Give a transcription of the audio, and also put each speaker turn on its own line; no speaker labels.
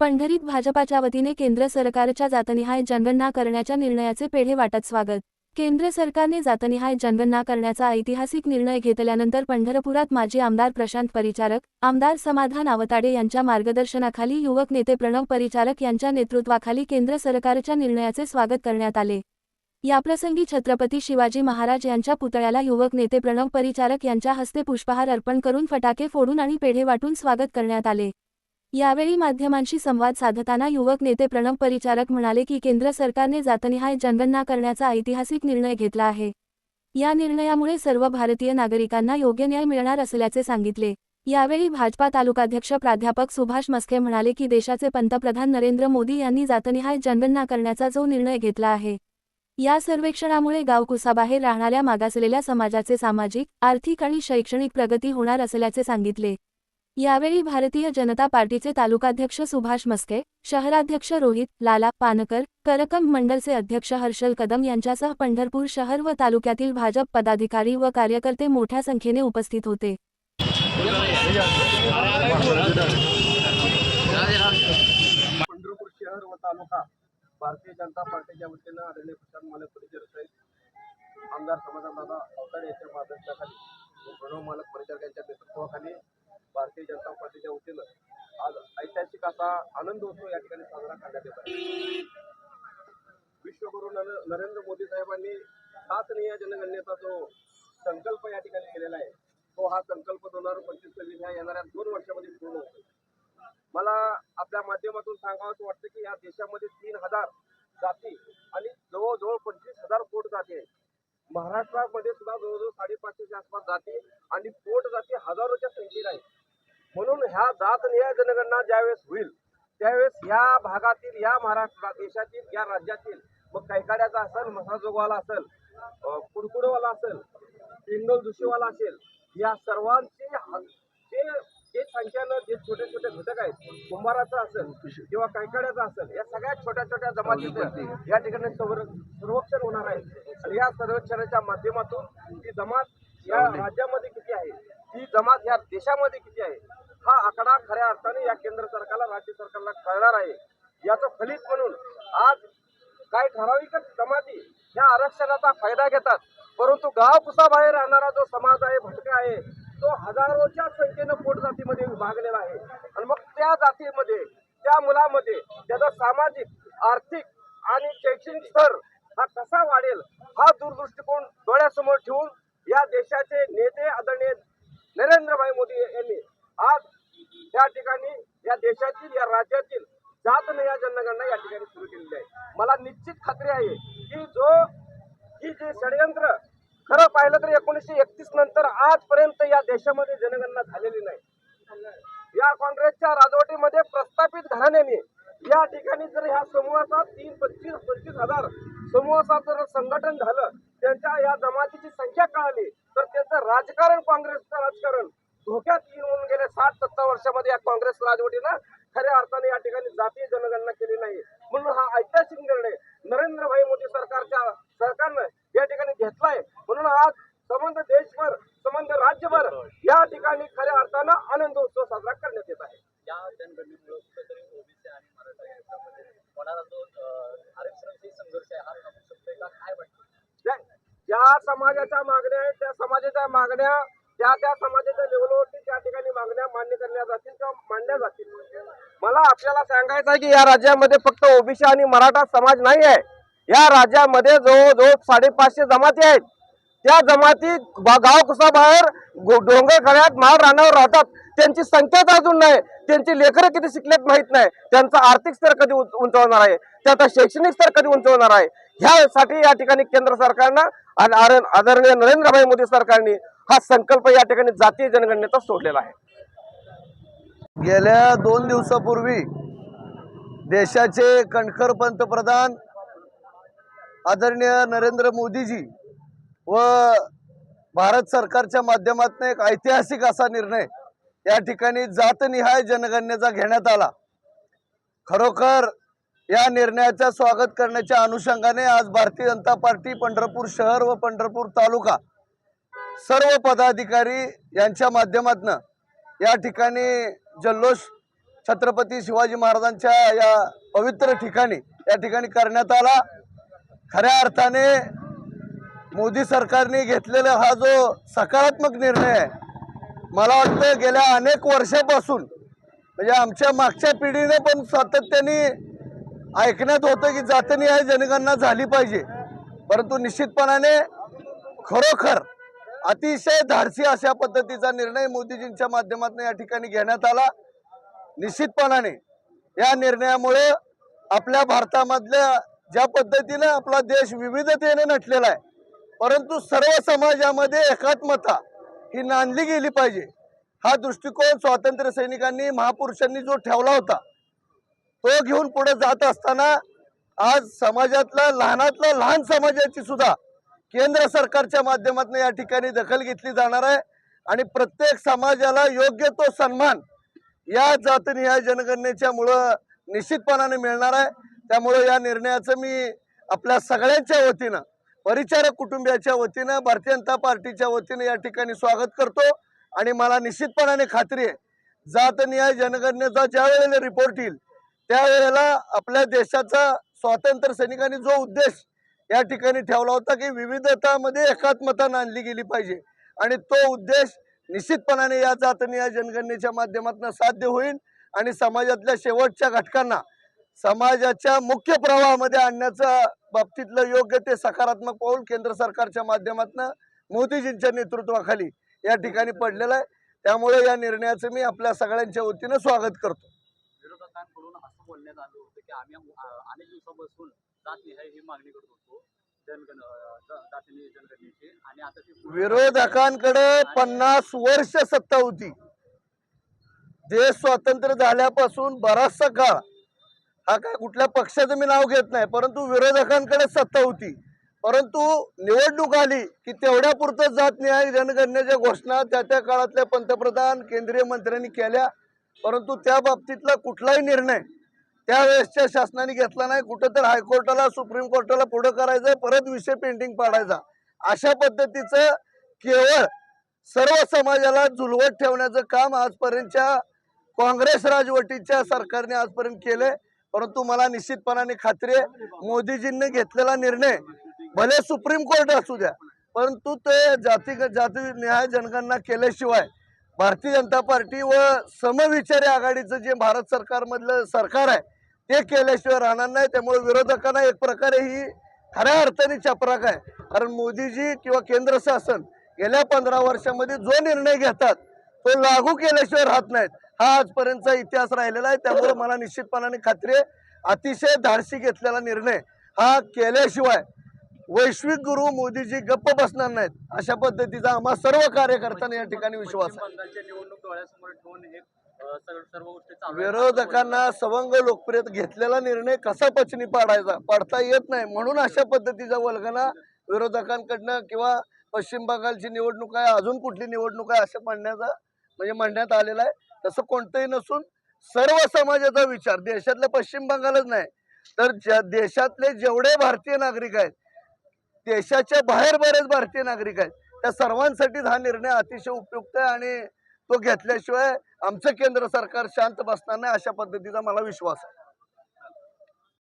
पंढरीत भाजपाच्या वतीने केंद्र सरकारच्या जातनिहाय जनगणना करण्याच्या निर्णयाचे पेढे वाटत स्वागत. केंद्र सरकारने जातनिहाय जनगणना करण्याचा ऐतिहासिक निर्णय घेतल्यानंतर पंढरपुरात माजी आमदार प्रशांत परिचारक आमदार समाधान आवताडे यांच्या मार्गदर्शनाखाली युवक नेते प्रणव परिचारक यांच्या नेतृत्वाखाली केंद्र सरकारच्या निर्णयाचे स्वागत करण्यात आले. याप्रसंगी छत्रपती शिवाजी महाराज यांच्या पुतळ्याला युवक नेते प्रणव परिचारक यांच्या हस्ते पुष्पहार अर्पण करून फटाके फोडून आणि पेढे वाटून स्वागत करण्यात आले. यावेळी माध्यमांशी संवाद साधताना युवक नेते प्रणव परिचारक म्हणाले की केंद्र सरकारने जातनिहाय जनगणना करण्याचा ऐतिहासिक निर्णय घेतला आहे. या निर्णयामुळे सर्व भारतीय नागरिकांना योग्य न्याय मिळणार असल्याचे सांगितले. यावेळी भाजपा तालुकाध्यक्ष प्राध्यापक सुभाष मस्के म्हणाले की देशाचे पंतप्रधान नरेंद्र मोदी यांनी जातनिहाय जनगणना करण्याचा जो निर्णय घेतला आहे या सर्वेक्षणामुळे गावकुसाबाहेर राहणाऱ्या मागासलेल्या समाजाचे सामाजिक आर्थिक आणि शैक्षणिक प्रगती होणार असल्याचे सांगितले. यावेळी भारतीय जनता पार्टीचे तालुकाध्यक्ष सुभाष मस्के शहराध्यक्ष रोहित लाला पानकर करकम मंडलचे अध्यक्ष हर्षल कदम यांच्यासह पंढरपूर शहर व तालुक्यातील भाजप पदाधिकारी व कार्यकर्ते मोठ्या संख्येने उपस्थित होते.
पंढरपूर शहर व तालुका भारतीय जनता पार्टीच्या वतीनं आदरणीय प्रशांत मालक परिचय सहित आमदार समाधानदादा अवतार यांच्या माध्यमाखाली प्रणव मालक परिचारक यांच्या नेतृत्वाखाली भारतीय जनता पार्टीच्या वतीनं आज ऐतिहासिक असा आनंद उत्सव या ठिकाणी साजरा करण्यात येत आहे. विश्वगुरु नर- नरेंद्र मोदी साहेबांनी सात निया जनगणनेचा जो संकल्प या ठिकाणी केलेला आहे तो हा संकल्प दोन हजार पंचवीस सव्वीस ह्या येणाऱ्या दोन वर्षामध्ये पूर्ण होतो मला आपल्या माध्यमातून सांगावं वाटतं की या देशामध्ये तीन हजार जाती आणि जवळजवळ पंचवीस हजार पोट जाती आहेत. महाराष्ट्रामध्ये सुद्धा जवळजवळ साडेपाचशेच्या आसपास जाती आणि पोट जाती हजारोच्या संख्येत आहेत. म्हणून ह्या जात निहाय जनगणना ज्यावेळेस होईल त्यावेळेस या भागातील या महाराष्ट्र देशातील या राज्यातील मग कैकाड्याचा असेल मसाजोगवाला असेल कुडकुडवाला असेल पिंडोल दुशीवाला असेल या सर्वांचे ह- जे जे संख्यानं जे छोटे छोटे घटक आहेत कुंभाराचं असेल किंवा कैकाड्याचं असेल या सगळ्या छोट्या छोट्या जमातीचं या ठिकाणी सर्वेक्षण होणार आहे. आणि या सर्वेक्षणाच्या माध्यमातून ही जमात या राज्यामध्ये किती आहे? ही जमात या देशामध्ये किती आहे? हा आकडा खऱ्या अर्थाने या केंद्र सरकारला राज्य सरकारला कळणार आहे. याचं फलित म्हणून आज काही ठराविक जमाती या आरक्षणाचा फायदा घेतात. परंतु गाव कुसाबाहेर राहणारा जो समाज आहे भटका आहे तो हजारोच्या संख्येनं पोट जातीमध्ये विभागलेला आहे. आणि मग त्या जातीमध्ये त्या मुलामध्ये त्याचा सामाजिक आर्थिक आणि शैक्षणिक स्तर हा कसा वाढेल हा दूरदृष्टिकोन डोळ्यासमोर ठेवून या देशाचे नेते आदरणीय नरेंद्रभाई मोदी यांनी आज त्या ठिकाणी या देशातील या राज्यातील जात या जनगणना या ठिकाणी सुरू केलेली आहे. मला निश्चित खात्री आहे की जो ही जे षडयंत्र खरं पाहिलं तर एकोणीसशे एकतीस नंतर आजपर्यंत या देशामध्ये जनगणना झालेली नाही. या काँग्रेसच्या राजवटीमध्ये प्रस्थापित घराण्याने या ठिकाणी जर ह्या समूहाचा तीन पंचवीस पंचवीस हजार समूहाचा जर संघटन झालं त्यांच्या या जमातीची संख्या कळाली तर त्यांचं राजकारण काँग्रेसचं राजकारण धोक्यात साठ सत्तर वर्षामध्ये या काँग्रेस राजवटीनं खऱ्या अर्थाने या ठिकाणी जातीय जनगणना केली नाही. म्हणून हा ऐतिहासिक निर्णय नरेंद्रभाई मोदी सरकारच्या सरकारनं या ठिकाणी घेतलाय. म्हणून आज संबंध देशभर संबंध राज्यभर या ठिकाणी खऱ्या अर्थानं आनंद उत्सव साजरा करण्यात येत आहे.
या जनगणनेमुळे कुठेतरी ओबीसी आणि मराठा यांच्यामध्ये होणारा जो अं, आरक्षणाविषयी संघर्ष आहे हा थांबू शकतोय का? काय वाटतं?
ज्या- ज्या समाजाच्या मागण्या आहेत त्या समाजाच्या मागण्या त्या त्या समाजाच्या लेवलवरती त्या ठिकाणी मागण्या मान्य करल्या जातील किंवा मांडल्या जातील. मला आपल्याला सांगायचं आहे की या राज्यामध्ये फक्त ओबीसी आणि मराठा समाज नाही आहे. या राज्यामध्ये जवळजवळ साडेपाचशे जमाती आहेत. त्या जमाती गाव कुसाबाहेर गो- डोंगर खड्यात माळ रानावर राहतात. त्यांची संख्याच अजून नाही. त्यांची लेकरं किती शिकलेत माहीत नाही. त्यांचा आर्थिक स्तर कधी उंचवणार आहे? त्यांचा शैक्षणिक स्तर कधी उंचवणार आहे? ह्यासाठी या ठिकाणी केंद्र सरकारनं आणि आदरणीय नरेंद्रभाई मोदी सरकारने हा संकल्प या ठिकाणी जातीय जनगणनेचा सोडलेला आहे.
गेल्या दोन दिवसापूर्वी देशाचे कणखर पंतप्रधान आदरणीय नरेंद्र मोदीजी व भारत सरकारच्या माध्यमातून एक ऐतिहासिक असा निर्णय या ठिकाणी जातनिहाय जनगणनेचा घेण्यात आला. खरोखर या निर्णयाचं स्वागत करण्याच्या अनुषंगाने आज भारतीय जनता पार्टी पंढरपूर शहर व पंढरपूर तालुका सर्व पदाधिकारी यांच्या माध्यमातून या ठिकाणी जल्लोष छत्रपती शिवाजी महाराजांच्या या पवित्र ठिकाणी या ठिकाणी करण्यात आला. खऱ्या अर्थाने मोदी सरकारने घेतलेला हा जो सकारात्मक निर्णय आहे मला वाटतं गेल्या अनेक वर्षापासून म्हणजे आमच्या मागच्या पिढीने पण सातत्याने ऐकण्यात होतं की जातनिहाय जनगणना झाली पाहिजे. परंतु निश्चितपणाने खरोखर अतिशय धाडसी अशा पद्धतीचा निर्णय मोदीजींच्या माध्यमातून या ठिकाणी घेण्यात आला. निश्चितपणाने या निर्णयामुळे आपल्या भारतामधल्या ज्या पद्धतीनं आपला देश विविधतेने नटलेला आहे परंतु सर्व समाजामध्ये एकात्मता ही नांदली गेली पाहिजे. हा दृष्टिकोन स्वातंत्र्य सैनिकांनी महापुरुषांनी जो ठेवला होता तो घेऊन पुढे जात असताना आज समाजातला लहानातला लहान समाजाची सुद्धा केंद्र सरकारच्या माध्यमातून या ठिकाणी दखल घेतली जाणार आहे. आणि प्रत्येक समाजाला योग्य तो सन्मान या जातनिहाय जनगणनेच्या मुळं निश्चितपणाने मिळणार आहे. त्यामुळं या निर्णयाचं मी आपल्या सगळ्यांच्या वतीनं परिचारक कुटुंबियाच्या वतीनं भारतीय जनता पार्टीच्या वतीनं या ठिकाणी स्वागत करतो. आणि मला निश्चितपणाने खात्री आहे जातनिहाय जनगणनेचा ज्या वेळेला रिपोर्ट येईल त्यावेळेला आपल्या देशाचा स्वातंत्र्य सैनिकांनी जो उद्देश या ठिकाणी ठेवला होता की विविधतामध्ये एकात्मता नांदली गेली पाहिजे. आणि तो उद्देश निश्चितपणाने या जातनिहाय जनगणनेच्या माध्यमातून साध्य होईल आणि समाजातल्या शेवटच्या घटकांना समाजाच्या मुख्य प्रवाहामध्ये आणण्याचं बाबतीतलं योग्य ते सकारात्मक पाऊल केंद्र सरकारच्या माध्यमातून मोदीजींच्या नेतृत्वाखाली या ठिकाणी पडलेलं आहे. त्यामुळे या निर्णयाचं मी आपल्या सगळ्यांच्या वतीनं स्वागत करतो.
विरोधकांकडून असं बोलण्यात आलं होतं की आम्ही अनेक दिवसापासून जात निहाय ही मागणी करत होतो जनगण अ, ज- जातीय जनगणनेची. आणि आता ती पूर्ण-
विरोधकांकडे पन्नास वर्ष सत्ता होती. देश स्वतंत्र झाल्यापासून बराचसा काळ हा काय कुठल्या पक्षाचं मी नाव घेत नाही परंतु विरोधकांकडे सत्ता होती. परंतु निवडणूक आली की तेवढ्या पुरतं जात न्याय जनगणनेच्या घोषणा त्या त्या काळातल्या पंतप्रधान केंद्रीय मंत्र्यांनी केल्या. परंतु त्या बाबतीतला कुठलाही निर्णय त्यावेळेसच्या शासनाने घेतला नाही. कुठं तर हायकोर्टाला सुप्रीम कोर्टाला पुढं करायचं परत विषय पेंटिंग पाडायचा. अशा पद्धतीचं केवळ सर्व समाजाला झुलवत ठेवण्याचं काम आजपर्यंतच्या काँग्रेस राजवटीच्या सरकारने आजपर्यंत केले परंतु मला निश्चितपणाने खात्री आहे मोदीजींनी घेतलेला निर्णय भले सुप्रीम कोर्ट असू द्या परंतु ते जाती जाती न्याय जनगणना केल्याशिवाय भारतीय जनता पार्टी व समविचारी आघाडीचं जे भारत सरकारमधलं सरकार आहे ते केल्याशिवाय राहणार नाही त्यामुळे विरोधकांना एक प्रकारे ही खऱ्या अर्थाने चपराक आहे. कारण मोदीजी किंवा केंद्र शासन गेल्या पंधरा वर्षामध्ये जो निर्णय घेतात तो लागू केल्याशिवाय राहत नाहीत. हा आजपर्यंतचा इतिहास राहिलेला आहे त्यामुळे मला निश्चितपणाने खात्री आहे अतिशय धाडसी घेतलेला निर्णय हा केल्याशिवाय वैश्विक गुरु मोदीजी गप्प बसणार नाहीत. अशा पद्धतीचा आम्हा सर्व कार्यकर्त्यांना या ठिकाणी विश्वास आहे. विरोधकांना सवंग लोकप्रियत घेतलेला निर्णय कसा पचनी पाडायचा? पाडता येत नाही. म्हणून अशा पद्धतीचा वल्गना विरोधकांकडनं किंवा पश्चिम बंगालची निवडणूक आहे अजून कुठली निवडणूक आहे असं म्हणण्याचा म्हणजे म्हणण्यात आलेलं आहे. तसं कोणतंही नसून सर्व समाजाचा विचार देशातल्या पश्चिम बंगालच नाही तर ज्या देशातले जेवढे भारतीय नागरिक आहेत देशाच्या बाहेर बरेच भारतीय नागरिक आहेत त्या सर्वांसाठीच हा निर्णय अतिशय उपयुक्त आहे आणि तो घेतल्याशिवाय आमचं केंद्र सरकार शांत बसणार नाही अशा पद्धतीचा मला विश्वास आहे.